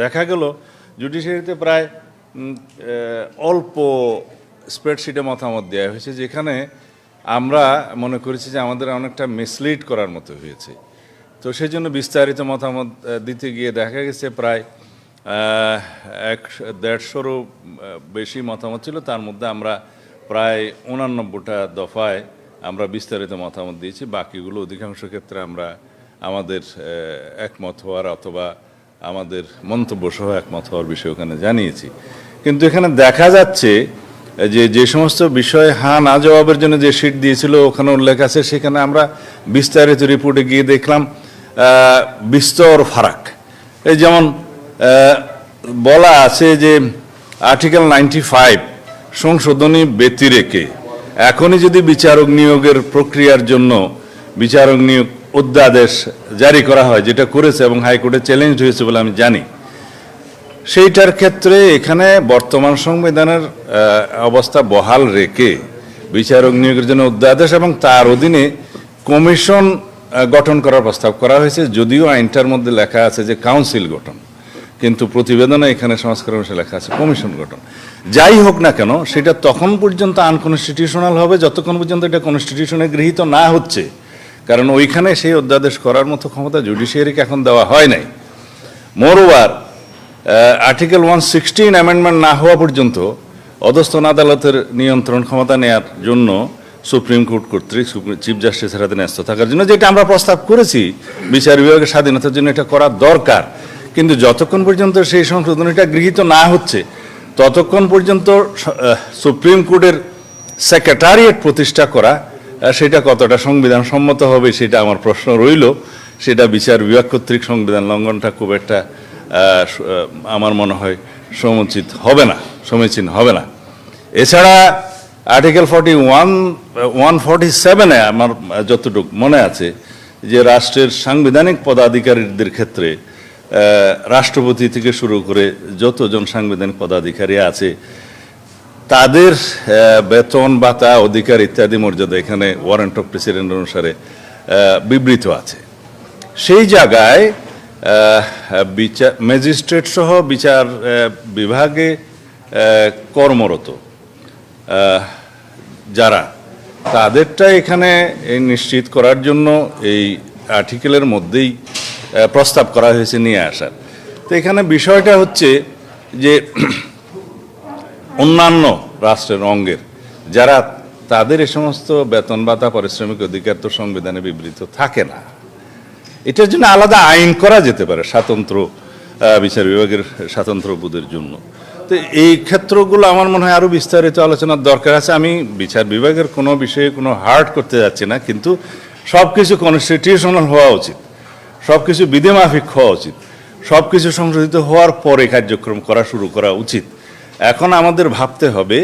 দেখা গেল জুডিশিয়ারিতে প্রায় অল্প স্প্রেডশিটে মতামত দেওয়া হয়েছে, যেখানে আমরা মনে করেছি যে আমাদের অনেকটা মিসলিড করার মতো হয়েছে। তো সেই জন্য বিস্তারিত মতামত দিতে গিয়ে দেখা গেছে প্রায় এক দেড়শোরও বেশি মতামত ছিল। তার মধ্যে আমরা প্রায় উনানব্বইটা দফায় আমরা বিস্তারিত মতামত দিয়েছি। বাকিগুলো অধিকাংশ ক্ষেত্রে আমরা আমাদের একমত হওয়ার অথবা আমাদের মন্তব্য সহ একমত হওয়ার বিষয় ওখানে জানিয়েছি। কিন্তু এখানে দেখা যাচ্ছে যে যে সমস্ত বিষয়ে হা না জবাবের জন্য যে সিট দিয়েছিল, ওখানে উল্লেখ আছে, সেখানে আমরা বিস্তারিত রিপোর্টে গিয়ে দেখলাম বিস্তর ফারাক। এই যেমন বলা আছে যে আর্টিকেল নাইনটি ফাইভ সংশোধনী ব্যতিরেকে, এখনই যদি বিচারক নিয়োগের প্রক্রিয়ার জন্য, বিচারক নিয়োগ অধ্যাদেশ জারি করা হয়, যেটা করেছে এবং হাইকোর্টে চ্যালেঞ্জ হয়েছে বলে আমি জানি। সেইটার ক্ষেত্রে এখানে বর্তমান সংবিধানের অবস্থা বহাল রেখে বিচারক নিয়োগের জন্য অধ্যাদেশ এবং তার অধীনে কমিশন গঠন করার প্রস্তাব করা হয়েছে, যদিও আইনটার মধ্যে লেখা আছে যে কাউন্সিল গঠন। কিন্তু প্রতিবেদনে এখানে সংস্কার অনুসারে লেখা আছে কমিশন গঠন। যাই হোক না কেন, সেটা তখন পর্যন্ত আনকনস্টিটিউশনাল হবে, যতক্ষণ পর্যন্ত এটা কনস্টিটিউশনে গৃহীত না হচ্ছে। কারণ ওইখানে সেই অধ্যাদেশ করার মতো ক্ষমতা জুডিশিয়ারিকে এখন দেওয়া হয় নাই। Moreover article one sixteen amendment না হওয়া পর্যন্ত অধস্তন আদালতের নিয়ন্ত্রণ ক্ষমতা নেয়ার জন্য সুপ্রিম কোর্ট কর্তৃক চিফ জাস্টিসের হাতে ন্যস্ত থাকার জন্য যেটা আমরা প্রস্তাব করেছি, বিচার বিভাগের স্বাধীনতার জন্য এটা করা দরকার। কিন্তু যতক্ষণ পর্যন্ত সেই সংশোধনীটা গৃহীত না হচ্ছে, ততক্ষণ পর্যন্ত সুপ্রিম কোর্টের সেক্রেটারিয়েট প্রতিষ্ঠা করা সেটা কতটা সংবিধান সম্মত হবে সেটা আমার প্রশ্ন রইল। সেটা বিচার বিভাগ কর্তৃক সংবিধান লঙ্ঘনটা খুব একটা আমার মনে হয় সমুচিত হবে না, সমীচীন হবে না। এছাড়া article forty one one forty সেভেনে আমার যতটুকু মনে আছে যে রাষ্ট্রের সাংবিধানিক পদাধিকারীদের ক্ষেত্রে রাষ্ট্রপতি থেকে শুরু করে যতজন সাংবিধানিক পদাধিকারী আছে তাদের বেতন, ভাতা, অধিকার ইত্যাদি মর্যাদা এখানে ওয়ারেন্ট অফ প্রেসিডেন্ট অনুসারে বিবৃত আছে। সেই জায়গায় বিচার ম্যাজিস্ট্রেট সহ বিচার বিভাগে কর্মরত যারা, তাদেরটা এখানে নিশ্চিত করার জন্য এই আর্টিকেলের মধ্যেই প্রস্তাব করা হয়েছে, নিয়ে আসার। তো এখানে বিষয়টা হচ্ছে যে অন্যান্য রাষ্ট্রের অঙ্গের, যারা তাদের এ সমস্ত বেতন ভাতা, পারিশ্রমিক অধিকার তো সংবিধানে বিবৃত থাকে না। এটার জন্য আলাদা আইন করা যেতে পারে স্বাতন্ত্র বিচার বিভাগের স্বাতন্ত্র বোধের জন্য। তো এই ক্ষেত্রগুলো আমার মনে হয় আরও বিস্তারিত আলোচনার দরকার আছে। আমি বিচার বিভাগের কোনো বিষয়ে কোনো হার্ড করতে যাচ্ছি না, কিন্তু সব কিছু কনস্টিটিউশনাল হওয়া উচিত সব কিছু বিধিমাফিক হওয়া উচিত সব কিছু সংশোধিত হওয়ার পরে কার্যক্রম করা শুরু করা উচিত। এখন আমাদের ভাবতে হবে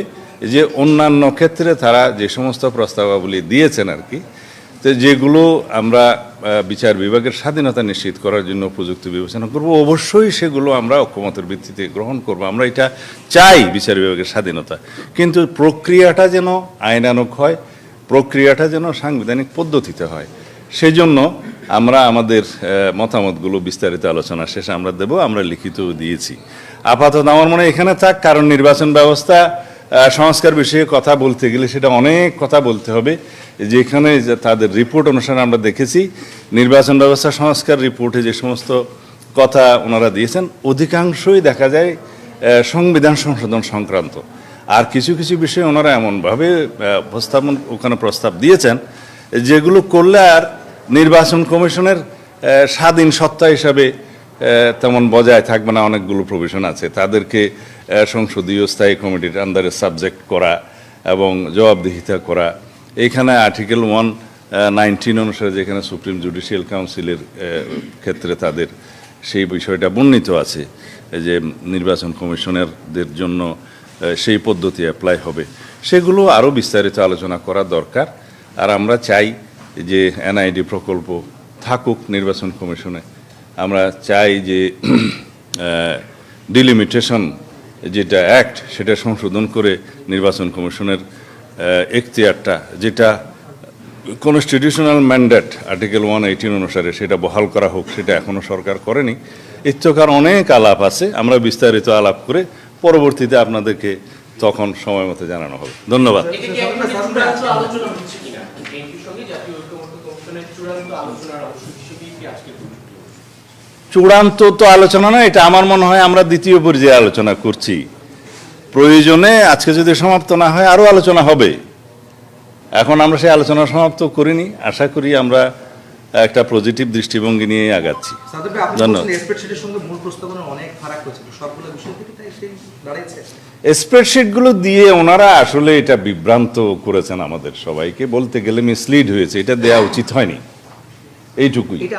যে অন্যান্য ক্ষেত্রে তারা যে সমস্ত প্রস্তাবাবলী দিয়েছেন আর কি, তো যেগুলো আমরা বিচার বিভাগের স্বাধীনতা নিশ্চিত করার জন্য প্রযুক্তি বিবেচনা করব, অবশ্যই সেগুলো আমরা অক্ষমতের ভিত্তিতে গ্রহণ করব। আমরা এটা চাই বিচার বিভাগের স্বাধীনতা। কিন্তু প্রক্রিয়াটা যেন আইনানুক হয়, প্রক্রিয়াটা যেন সাংবিধানিক পদ্ধতিতে হয়, সেজন্য আমরা আমাদের মতামতগুলো বিস্তারিত আলোচনা শেষে আমরা দেব, আমরা লিখিত দিয়েছি। আপাতত আমার মনে এখানে থাক, কারণ নির্বাচন ব্যবস্থা সংস্কার বিষয়ে কথা বলতে গেলে সেটা অনেক কথা বলতে হবে। যেখানে তাদের রিপোর্ট অনুসারে আমরা দেখেছি, নির্বাচন ব্যবস্থা, সংস্কার রিপোর্টে যে সমস্ত কথা ওনারা দিয়েছেন, অধিকাংশই দেখা যায় সংবিধান সংশোধন সংক্রান্ত। আর কিছু কিছু বিষয়ে ওনারা এমনভাবে উপস্থাপন, ওখানে প্রস্তাব দিয়েছেন, যেগুলো করলে আর নির্বাচন কমিশনের স্বাধীন সত্তা হিসাবে তেমন বজায় থাকবে না, অনেকগুলো প্রভিশন আছে। তাদেরকে সংসদীয় স্থায়ী কমিটির আন্ডারে সাবজেক্ট করা এবং জবাবদিহিতা করা। এইখানে আর্টিকেল ওয়ান নাইনটিন অনুসারে যেখানে সুপ্রিম জুডিশিয়াল কাউন্সিলের ক্ষেত্রে তাদের সেই বিষয়টা বর্ণিত আছে যে নির্বাচন কমিশনারদের জন্য সেই পদ্ধতি অ্যাপ্লাই হবে। সেগুলো আরও বিস্তারিত আলোচনা করা দরকার। আর আমরা চাই যে এনআইডি প্রকল্প থাকুক নির্বাচন কমিশনে, আমরা চাই যে ডিলিমিটেশন যেটা অ্যাক্ট সেটা সংশোধন করে নির্বাচন কমিশনের এখতিয়ারটা, যেটা constitutional mandate article one eighteen অনুসারে সেটা বহাল করা হোক, সেটা এখনও সরকার করেনি। ইচ্ছকার অনেক আলাপ আছে, আমরা বিস্তারিত আলাপ করে পরবর্তীতে আপনাদেরকে তখন সময় মতো জানানো হবে। ধন্যবাদ এটা কি একেবারে চূড়ান্ত আলোচনা হচ্ছে কিনা বিএনপির সঙ্গে জাতীয় ঐক্যমত্য কমিশনের চূড়ান্ত তো আলোচনা নয় এটা আমার মনে হয় আমরা দ্বিতীয় পর্যায়ে আলোচনা করছি। প্রয়োজনে আজকে যদি সমাপ্ত না হয় আরও আলোচনা হবে। এখন আমরা সেই আলোচনা সমাপ্ত করিনি আশা করি আমরা একটা পজিটিভ দৃষ্টিভঙ্গি নিয়ে আগাচ্ছি। ধন্যবাদ। বলছেন স্প্রেডশিটের সঙ্গে মূল প্রস্তাবনার অনেক ফারাক হয়েছে তো সবগুলো বিষয় থেকে তাই সেই দাঁড়িয়েছে স্প্রেডশিটগুলো দিয়ে ওনারা আসলে এটা বিভ্রান্ত করেছেন আমাদের সবাইকে। বলতে গেলে মিসলিড হয়েছে এটা দেওয়া উচিত হয়নি। এইটুকুই এটা